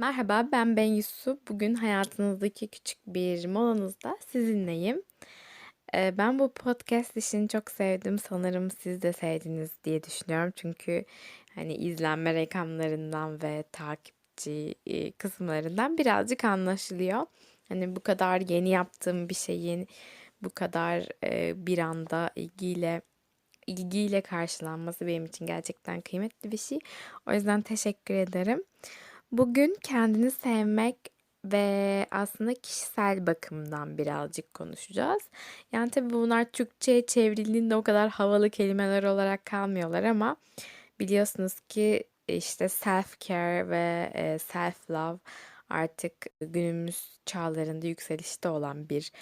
Merhaba, ben Bengisu. Bugün hayatınızdaki küçük bir molanızda sizinleyim. Ee, ben bu podcast işini çok sevdim. Sanırım siz de sevdiniz diye düşünüyorum. Çünkü hani izlenme rakamlarından ve takipçi e, kısımlarından birazcık anlaşılıyor. Hani bu kadar yeni yaptığım bir şeyin bu kadar e, bir anda ilgiyle ilgiyle karşılanması benim için gerçekten kıymetli bir şey. O yüzden teşekkür ederim. Bugün kendini sevmek ve aslında kişisel bakımdan birazcık konuşacağız. Yani tabii bunlar Türkçe'ye çevrildiğinde o kadar havalı kelimeler olarak kalmıyorlar ama biliyorsunuz ki işte self care ve e, self love artık günümüz çağlarında yükselişte olan bir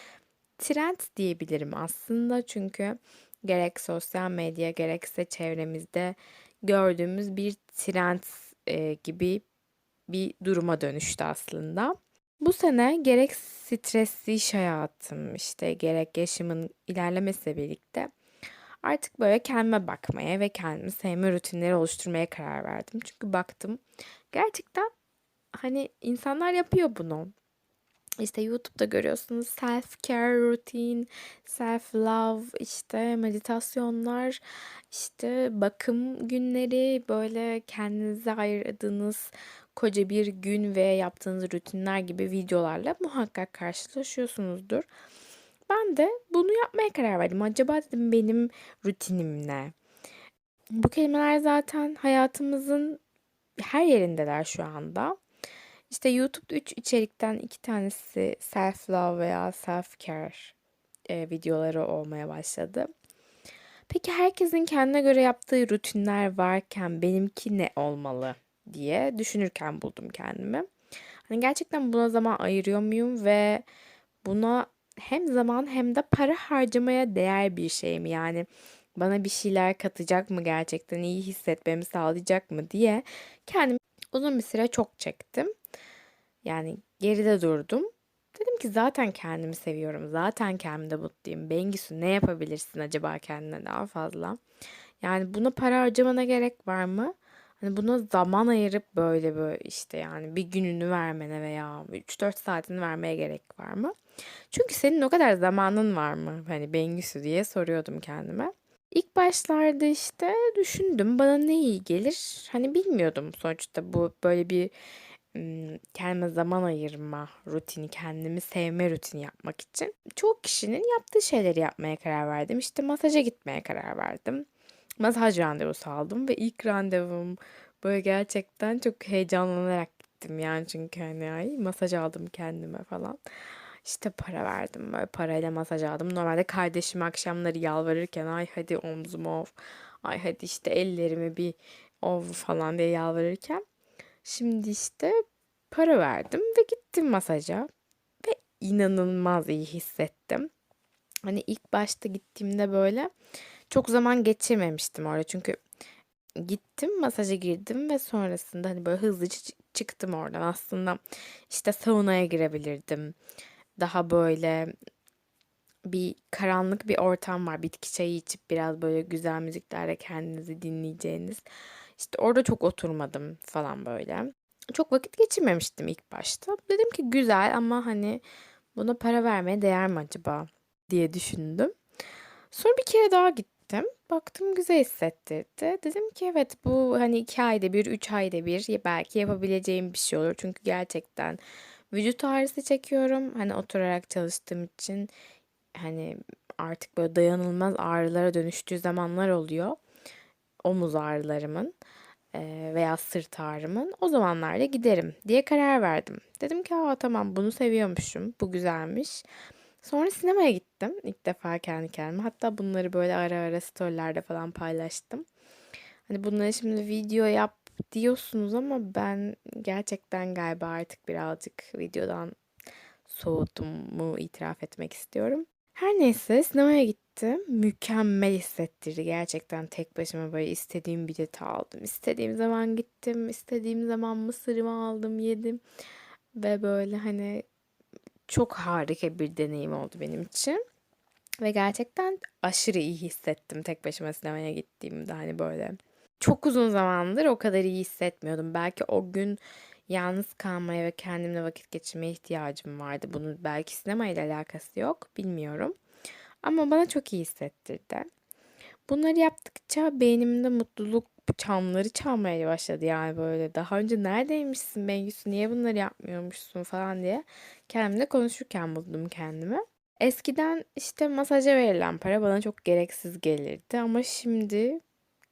trend diyebilirim aslında. Çünkü gerek sosyal medya gerekse çevremizde gördüğümüz bir trend e, gibi bir duruma dönüştü aslında. Bu sene gerek stresli iş hayatım işte gerek yaşımın ilerlemesiyle birlikte artık böyle kendime bakmaya ve kendimi sevme rutinleri oluşturmaya karar verdim. Çünkü baktım gerçekten hani insanlar yapıyor bunu. İşte YouTube'da görüyorsunuz self care routine, self love, işte meditasyonlar, işte bakım günleri, böyle kendinize ayırdığınız koca bir gün ve yaptığınız rutinler gibi videolarla muhakkak karşılaşıyorsunuzdur. Ben de bunu yapmaya karar verdim. Acaba dedim benim rutinim ne? Bu kelimeler zaten hayatımızın her yerindeler şu anda. İşte YouTube'da 3 içerikten iki tanesi self love veya self care e, videoları olmaya başladı. Peki herkesin kendine göre yaptığı rutinler varken benimki ne olmalı diye düşünürken buldum kendimi. Hani gerçekten buna zaman ayırıyor muyum ve buna hem zaman hem de para harcamaya değer bir şey mi? Yani bana bir şeyler katacak mı gerçekten iyi hissetmemi sağlayacak mı diye kendimi uzun bir süre çok çektim. Yani geride durdum. Dedim ki zaten kendimi seviyorum. Zaten kendimde mutluyum. Bengisu ne yapabilirsin acaba kendine daha fazla? Yani buna para harcamana gerek var mı? Hani buna zaman ayırıp böyle böyle işte yani bir gününü vermene veya 3-4 saatini vermeye gerek var mı? Çünkü senin o kadar zamanın var mı? Hani Bengisu diye soruyordum kendime. İlk başlarda işte düşündüm bana ne iyi gelir. Hani bilmiyordum sonuçta bu böyle bir kendime zaman ayırma rutini, kendimi sevme rutini yapmak için. Çoğu kişinin yaptığı şeyleri yapmaya karar verdim. İşte masaja gitmeye karar verdim. Masaj randevusu aldım ve ilk randevum böyle gerçekten çok heyecanlanarak gittim yani çünkü hani ay masaj aldım kendime falan. İşte para verdim böyle parayla masaj aldım. Normalde kardeşim akşamları yalvarırken ay hadi omzumu ov, ay hadi işte ellerimi bir ov falan diye yalvarırken Şimdi işte para verdim ve gittim masaja ve inanılmaz iyi hissettim. Hani ilk başta gittiğimde böyle çok zaman geçirmemiştim orada çünkü gittim masaja girdim ve sonrasında hani böyle hızlıca çıktım oradan. Aslında işte saunaya girebilirdim. Daha böyle bir karanlık bir ortam var. Bitki çayı içip biraz böyle güzel müziklerle kendinizi dinleyeceğiniz. İşte orada çok oturmadım falan böyle. Çok vakit geçirmemiştim ilk başta. Dedim ki güzel ama hani buna para vermeye değer mi acaba diye düşündüm. Sonra bir kere daha gittim. Baktım güzel hissettirdi. Dedim ki evet bu hani iki ayda bir, üç ayda bir belki yapabileceğim bir şey olur. Çünkü gerçekten vücut ağrısı çekiyorum. Hani oturarak çalıştığım için hani artık böyle dayanılmaz ağrılara dönüştüğü zamanlar oluyor. Omuz ağrılarımın veya sırt ağrımın o zamanlarda giderim diye karar verdim. Dedim ki tamam bunu seviyormuşum. Bu güzelmiş. Sonra sinemaya gittim. ilk defa kendi kendime. Hatta bunları böyle ara ara storylerde falan paylaştım. Hani bunları şimdi video yap diyorsunuz ama ben gerçekten galiba artık birazcık videodan soğuduğumu itiraf etmek istiyorum. Her neyse sinemaya gittim. Mükemmel hissettirdi. Gerçekten tek başıma böyle istediğim bileti aldım. İstediğim zaman gittim. istediğim zaman mısırımı aldım, yedim. Ve böyle hani çok harika bir deneyim oldu benim için. Ve gerçekten aşırı iyi hissettim tek başıma sinemaya gittiğimde hani böyle. Çok uzun zamandır o kadar iyi hissetmiyordum. Belki o gün yalnız kalmaya ve kendimle vakit geçirmeye ihtiyacım vardı. Bunun belki sinema ile alakası yok, bilmiyorum. Ama bana çok iyi hissettirdi. Bunları yaptıkça beynimde mutluluk çanları çalmaya başladı yani böyle. Daha önce neredeymişsin Bengüsü niye bunları yapmıyormuşsun falan diye kendimle konuşurken buldum kendimi. Eskiden işte masaja verilen para bana çok gereksiz gelirdi ama şimdi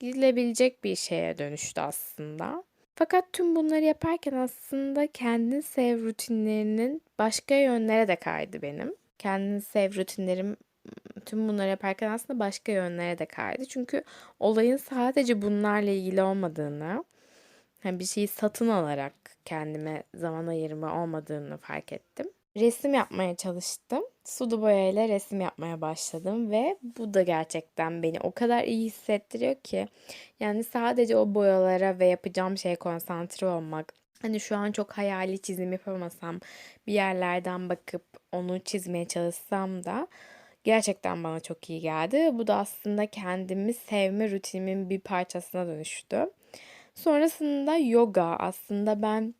gidilebilecek bir şeye dönüştü aslında. Fakat tüm bunları yaparken aslında kendin sev rutinlerinin başka yönlere de kaydı benim. Kendin sev rutinlerim tüm bunları yaparken aslında başka yönlere de kaydı. Çünkü olayın sadece bunlarla ilgili olmadığını, hani bir şeyi satın alarak kendime zaman ayırma olmadığını fark ettim. Resim yapmaya çalıştım. Sulu boyayla resim yapmaya başladım ve bu da gerçekten beni o kadar iyi hissettiriyor ki. Yani sadece o boyalara ve yapacağım şeye konsantre olmak. Hani şu an çok hayali çizim yapamasam, bir yerlerden bakıp onu çizmeye çalışsam da gerçekten bana çok iyi geldi. Bu da aslında kendimi sevme rutinimin bir parçasına dönüştü. Sonrasında yoga aslında ben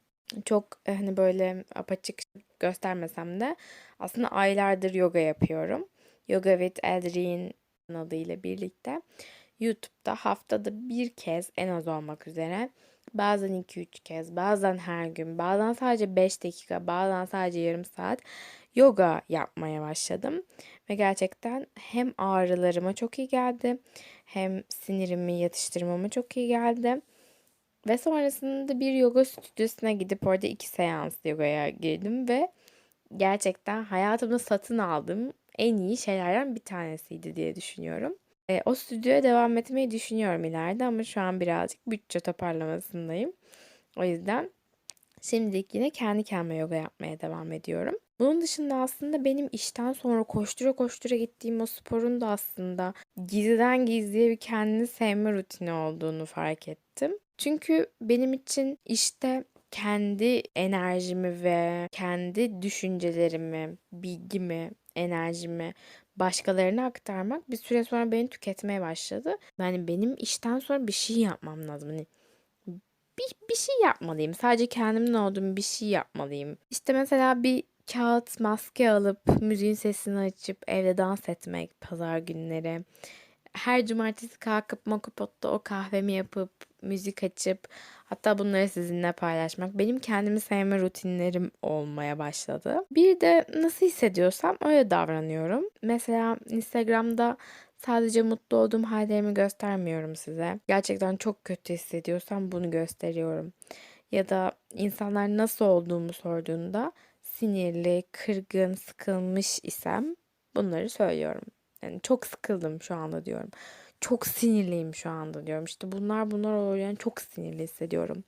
çok e, hani böyle apaçık göstermesem de aslında aylardır yoga yapıyorum. Yoga with Adrian adıyla birlikte YouTube'da haftada bir kez en az olmak üzere bazen 2-3 kez, bazen her gün, bazen sadece 5 dakika, bazen sadece yarım saat yoga yapmaya başladım. Ve gerçekten hem ağrılarıma çok iyi geldi, hem sinirimi yatıştırmama çok iyi geldi. Ve sonrasında bir yoga stüdyosuna gidip orada iki seans yogaya girdim ve gerçekten hayatımda satın aldığım en iyi şeylerden bir tanesiydi diye düşünüyorum. E, o stüdyoya devam etmeyi düşünüyorum ileride ama şu an birazcık bütçe toparlamasındayım. O yüzden şimdilik yine kendi kendime yoga yapmaya devam ediyorum. Bunun dışında aslında benim işten sonra koştura koştura gittiğim o sporun da aslında gizliden gizliye bir kendini sevme rutini olduğunu fark ettim. Çünkü benim için işte kendi enerjimi ve kendi düşüncelerimi, bilgimi, enerjimi başkalarına aktarmak bir süre sonra beni tüketmeye başladı. Yani benim işten sonra bir şey yapmam lazım. Hani bir, bir şey yapmalıyım. Sadece kendimin olduğum bir şey yapmalıyım. İşte mesela bir kağıt maske alıp müziğin sesini açıp evde dans etmek pazar günleri. Her cumartesi kalkıp Mokopotta o kahvemi yapıp müzik açıp hatta bunları sizinle paylaşmak benim kendimi sevme rutinlerim olmaya başladı. Bir de nasıl hissediyorsam öyle davranıyorum. Mesela Instagram'da sadece mutlu olduğum hallerimi göstermiyorum size. Gerçekten çok kötü hissediyorsam bunu gösteriyorum. Ya da insanlar nasıl olduğumu sorduğunda sinirli, kırgın, sıkılmış isem bunları söylüyorum. Yani çok sıkıldım şu anda diyorum. Çok sinirliyim şu anda diyorum. İşte bunlar bunlar oluyor yani çok sinirli hissediyorum.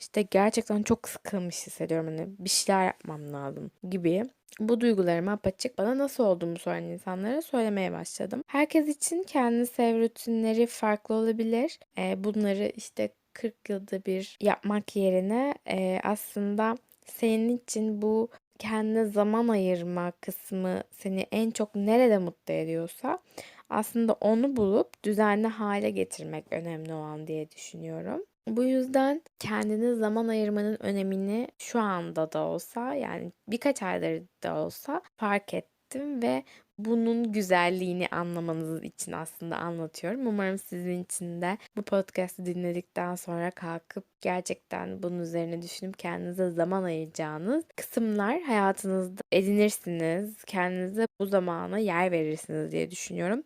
İşte gerçekten çok sıkılmış hissediyorum. Hani bir şeyler yapmam lazım gibi. Bu duygularımı apaçık bana nasıl olduğumu soran insanlara söylemeye başladım. Herkes için kendi sev rutinleri farklı olabilir. Ee, bunları işte 40 yılda bir yapmak yerine e, aslında senin için bu kendine zaman ayırma kısmı seni en çok nerede mutlu ediyorsa aslında onu bulup düzenli hale getirmek önemli olan diye düşünüyorum. Bu yüzden kendine zaman ayırmanın önemini şu anda da olsa yani birkaç aydır da olsa fark ettim ve bunun güzelliğini anlamanız için aslında anlatıyorum. Umarım sizin için de bu podcast'ı dinledikten sonra kalkıp gerçekten bunun üzerine düşünüp kendinize zaman ayıracağınız kısımlar hayatınızda edinirsiniz. Kendinize bu zamana yer verirsiniz diye düşünüyorum.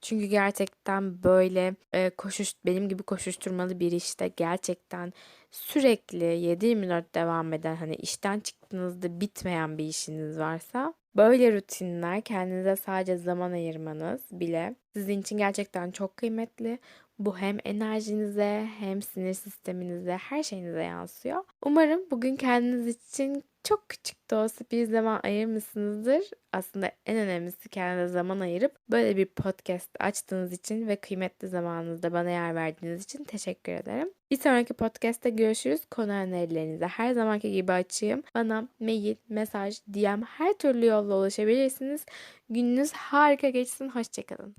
Çünkü gerçekten böyle e, koşuş benim gibi koşuşturmalı bir işte gerçekten sürekli 7-24 devam eden hani işten çıktığınızda bitmeyen bir işiniz varsa Böyle rutinler kendinize sadece zaman ayırmanız bile sizin için gerçekten çok kıymetli. Bu hem enerjinize hem sinir sisteminize her şeyinize yansıyor. Umarım bugün kendiniz için çok küçük de olsa bir zaman ayırmışsınızdır. Aslında en önemlisi kendinize zaman ayırıp böyle bir podcast açtığınız için ve kıymetli zamanınızda bana yer verdiğiniz için teşekkür ederim. Bir sonraki podcast'te görüşürüz. Konu önerilerinize her zamanki gibi açayım. Bana mail, mesaj, DM her türlü yolla ulaşabilirsiniz. Gününüz harika geçsin. Hoşçakalın.